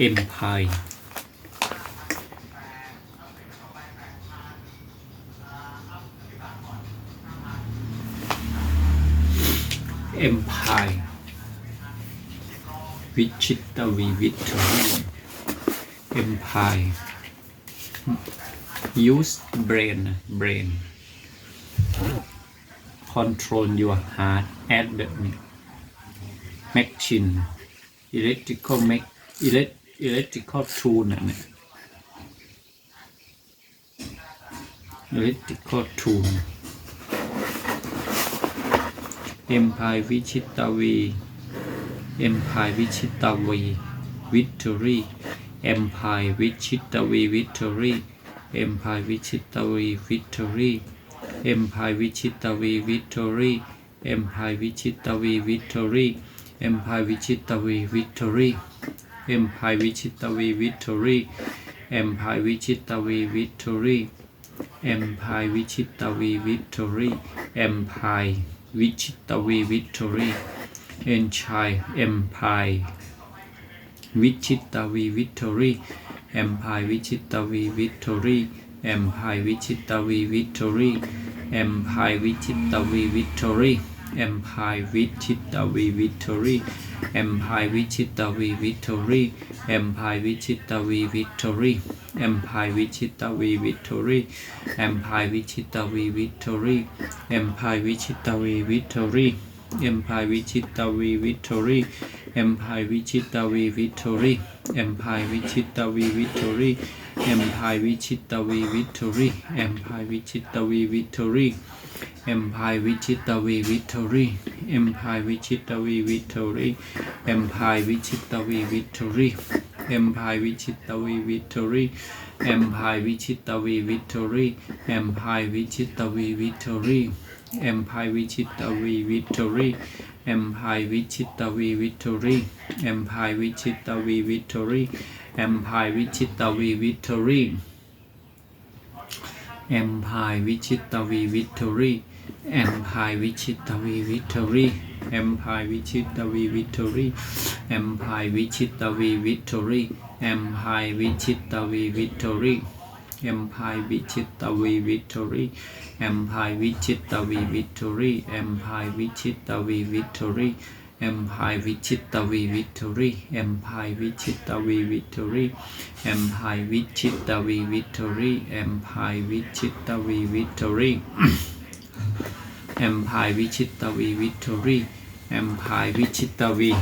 Empire Empire. Vichita Vivitra. Empire. Use brain, brain. control your heart at machine electrical make elect electrical tool นะเนี่ย electrical tool m p i วิชิตาวี m p i วิชิตาวี victory m p i วิชิตาวี victory m p i วิชิตาวี victory m p i วิชิตาวี victory m p i วิชิตาวี victory m p i วิชิตาวี victory เอ็มพายวิชิตวีวิทตอรี่เอ็มพายวิชิตวีวิทตอรี่เอ็มพายวิชิตวีวิทตอรี่เอ็มพายวิชิตวีวิทตอรี่เอ็นชัยเอ็มพายวิชิตวีวิทตอรี่เอ็มพายวิชิตวีวิทอรี่เอ็มพายวิชิตวีวิทอรี่เอ็มพายวิชิตวีวิทอรี่ แอมพายวิชิตวีวิทอรี่ Empire วิชิตวีวิทอรี่ Empire วิชิตวีวิทอรี่ Empire วิชิตวีวิทอรี่ Empire วิชิตวีวิทอรี่ Empire วิชิตวีวิทอรี่ Empire วิชิ ตวีวิทอรี่ Empire วิชิตวีวิทอรี่ Empire วิชิตวีวิทอรี่ Empire วิชิตวีวิทอรี่ Empire วิชิตวีวิทอรี่ Empire วิชิตวีวิทอรี่ Empire วิชิตวีวิทอรี่ Empire วิชิตวีวิทอรี่ Empire วิชิตวีวิทอรี่ Empire Vichitavi Victory Empire Vichitavi Victory Empire Vichitavi Victory Empire Vichitavi Victory Empire Vichitavi Victory Empire Vichitavi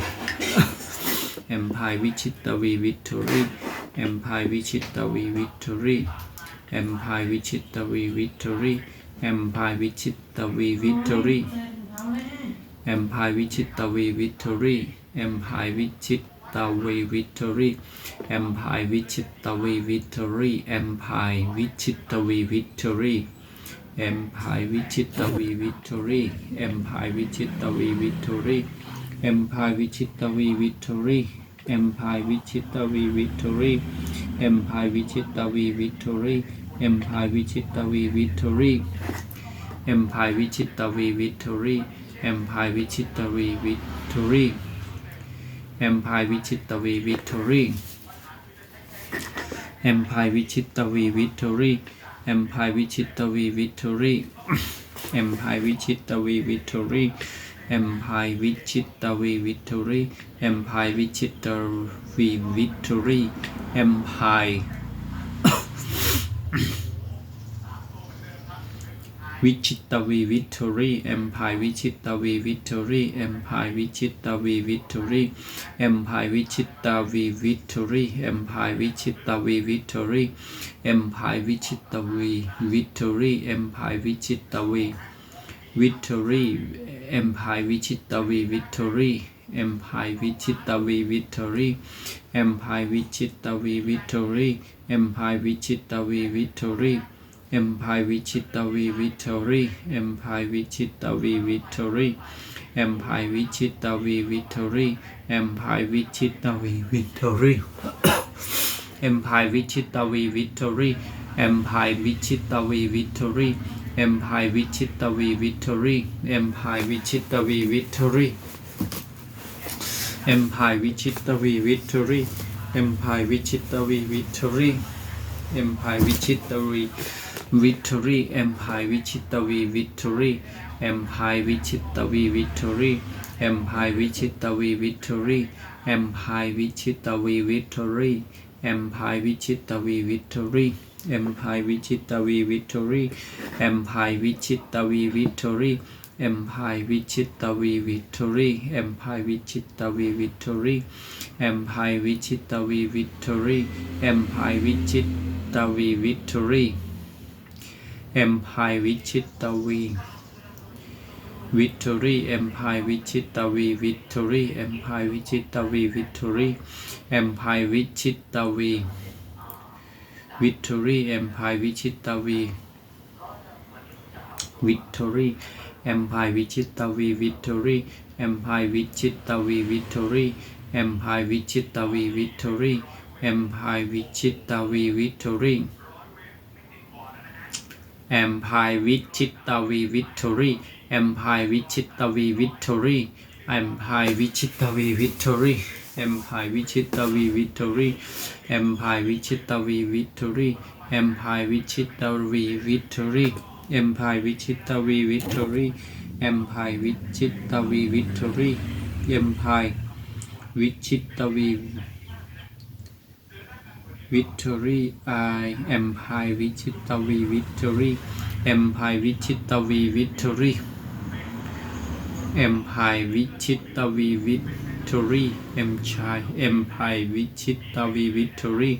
Empire Vichitavi Victory Empire Vichitavi Victory Empire Vichitavi Victory Empire Vichitavi Victory ตวีวิทอรี่ Empire วิชิตวีวิทอรี่ Empire วิชิตวีวิทอรี่ Empire วิชิตวีวิทอรี่ Empire วิชิตวีวิทอรี่ Empire วิชิตวีวิทอรี่ Empire วิชิตวีวิทอรี่ Empire วิชิตวีวิทอรี่ Empire วิชิตวีวิทอรี่ Empire วิชิตวีวิทอรี่ Empire วิชิตวีวิทอรี่ Empire วิชิตวี Empire วิชิตวีวิทอรี่ Empire วิชิตวีวิทอรี่ Empire วิชิตวีวิทอรี่ Empire วิชิตวีวิทอรี่ Empire วิชิตวีวิทอรี่ Empire วิชิตวีวิทอรี่ Empire วิชิตวีวิทอรี่ Empire วิชิตวีวิทอรี่ Empire Victory Victory Empire Victory Victory Empire Victory Victory Empire Victory Victory Empire Victory Victory Empire Victory Victory Empire Victory Victory Empire วิชิตวีวิทอรี่ Empire วิชิตอรี่ Empire วิชิตวีวิทอรี่ Empire วิชิตอรี่ Empire วิชิตวีวิทอรี่ Empire วิชิตอรี่ Empire วิชิตวีวิทอรี่ Empire วิชิตอรี่ Empire วิชิตวีวิทอรี่ Empire วิชิตอรี่ Empire วิชิตวีวิทอรี่ Empire วิชิตอรี่ Empire วิชิตวีวิทอรี่ Empire วิชิตอรี่ Empire วิชิตวีวิทอรี่ Empire วิชิตอรี่ Empire วิชิตวีวิทอรี่ Empire วิชิตอรี่ Empire วิชิตวีวิทอรี่ Empire วิทอรี่ Empire วิชิตวีวิทอรี่ Empire วิชิตวีวิทอรี่ Empire วิชิตวีวิทอรี่ Empire วิชิตวีวิทอรี่ Empire วิชิตวีวิทอรี่ Empire วิชิตวีวิทอรี่ Empire วิชิตวีวิทอรี่ Empire วิชิตวีวิทอรี่ Empire วิชิตวีวิทอรี่ Empire วิชิตวีวิทอรี่ Empire วิชิตวีวิทอรี่ Empire วิชิตวี Victory Empire วิชิตวี Victory Empire วิชิตวี Victory Empire วิชิตวี Victory Empire วิชิตวี Victory Empire วิชิตวี Victory Empire วิชิตวี Victory Empire วิชิตวี Victory Empire วิชิตวี Victory Empire วิชิตวี Victory Empire วิชิตวี Victory Empire วิชิตวี Victory เอ็มพายวิชิตตวีวิทตอรี่เอ็มพายวิชิตตวีวิทตอรี่เอ็มพายวิชิตตวีวิทตอรี่เอ็มพายวิชิตตวีวิทตอรี่เอ็มพายวิชิตตวีวิทตอรี่เอ็มพายวิชิตตวีวิทตอรี่เอ็มพายวิชิตตวีวิทตอรี่เอ็มพายวิชิตตวีวิกตอรี่เอ็มพายวิชิตวีวิกอรี่ Empire วิชิตวีวิทตอรี่ Empire วิชิตวีวิทตอรี่ Empire วิชิตวีวิทตอรี่ Empire วิชิตวีวิทตอรี่ Empire วิชิตวีวิทตอรี่ Empire วิชิตวีวิทตอรี่ Empire วิชิตวีวิทตอรี่ Empire วิชิตวีวิทตอรี่ Empire วิชิตวี วิทเทอรีไอแอมพายวิชิตวีวิทเทอรี่แอมพายวิชิตวีวิทเทอรี่แอมพายวิชิตตวีวิททอรี่แอมชายแอมพายวิชิตตวีวิททอรี่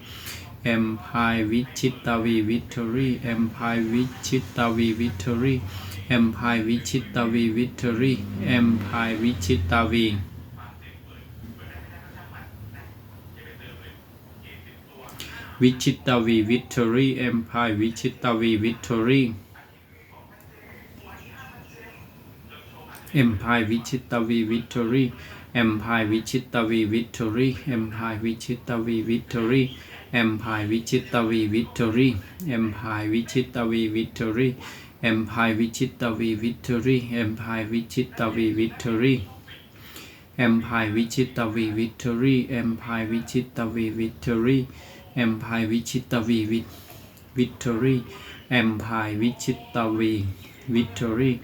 แอมพายวิชิตตวีวิททอรี่แอมพายวิชิตตวีวิททอรี่แอมพายวิชิตตวีวิทรี่แอมพายวิชิตวี วิชิตาวีวิทตอรี่เอ็มพายวิชิตาวีวิทตอรี่เอ็มพายวิชิตาวีวิทตอรี่เอ็มพายวิชิตาวีวิทตอรี่เอ็มพายวิชิตาวีวิทตอรี่เอ็มพายวิชิตาวีวิทตอรี่เอ็มพายวิชิตาวีวิทตอรี่เอ็มพายวิชิตาวีวิทตอรี่เอ็มพายวิชิตาวีวิทตอรี่ Empire Vichitavi Victory Empire Vichitavi Victory Empire วิชิตวีวิวิตอรี่ Empire วิชิตวีวิตอรี่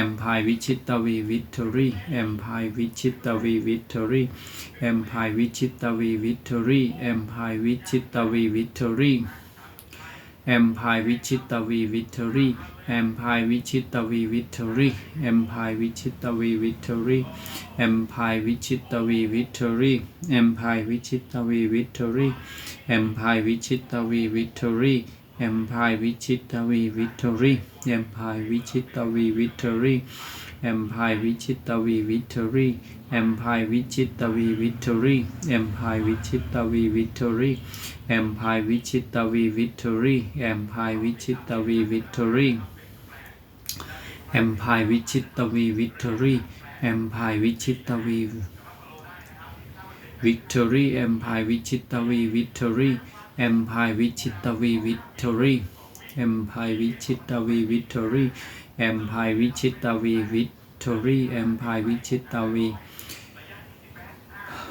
Empire วิชิตวีวิตอรี่ Empire วิชิตวีวิตอรี่ Empire วิชิตวีวิตอรี่ Empire วิชิตวีวิตอรี่ Empire วิชิตวีวิตอรี่ แอมพายวิชิตวีวิทเทอรี่แอมพายวิชิตวีวิทเทอรี่แอมพายวิชิตวีวิทเทอรี่แอมพายวิชิตวีวิทเทอรี่แอมพายวิชิตวีวิทเทอรี่แอมพายวิชิตวีวิทเทอรี่แอมพายวิชิตวีวิทเทอรี่แอมพายวิชิตวีวิทเทอรี่แอมพายวิชิตวีวิทเทอรี่แอมพายวิชิตวีวิทเทอรี่แอมพายวิชิตวีวิทเทอรี่แอมพายวิชิตวีวิทเทอรี่ แอมพายวิชิตวีวิกตอรี่แอมพายวิชิตวีวิกตอรี่แอมพายวิชิตวีวิกตอรี่แอมพายวิชิตวีวิกตอรี่แอมพายวิชิตวีวิกตอรี่แอมพายวิชิตวีวิกตอรี่แอมพายวิชิตวี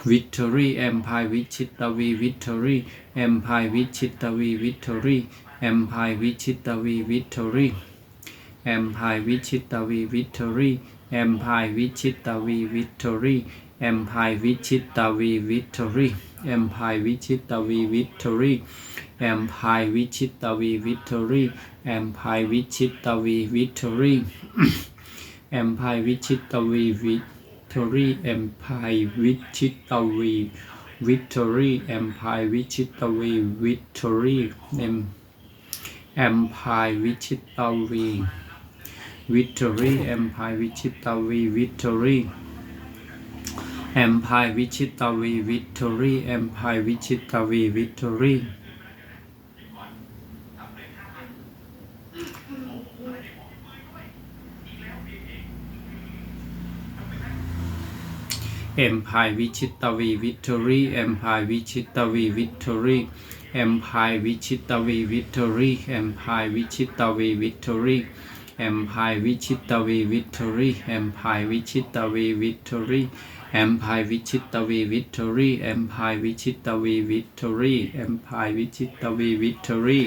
วิกอรี่แอมพายวิชิตวีวิกอรี่แอมพายวิชิตวีวิกอรี่แอมพายวิชิตวีวิกอรี่ empire วิชิตวีวิทเทอรี่แอมพายวิชิตวีวิทเทอรี่แอมพายวิชิตวีวิทเทอรี่แอมพายวิชิตวีวิทเทอรี่แอมพายวิชิตวีวิทเทอรี่แอมพายวิชิตวีวิทเทอรี่แอมพายวิชิตวีวิทอรี่แอมพายวิชิตวีวิทอรี่แอมพายวิชิตวีวิทอรี่แอมแอมวิชิตวี วิกตอรี่แอมพายวิชิตาวีวิกตอรี่แอมพายวิชิตาวีวิกตอรี่แอมพายวิชิตาวีวิกตอรีเอ็มพายวิชิตาวีวิกตอรีเอ็มพายวิชิตาวีวิกตอรีเอ็มพายวิชิตาวีวิกตอรีเอ็มพายวิชิตาวีวิกตอรี แฮมพายวิชิตวีวิทตอรี่แฮมพายวิชิตวีวิทตอรี่แฮมพายวิชิตวีวิทตอรี่แฮมพายวิชิตวีวิทตอรี่แฮมพายวิชิตวีวิทตอรี่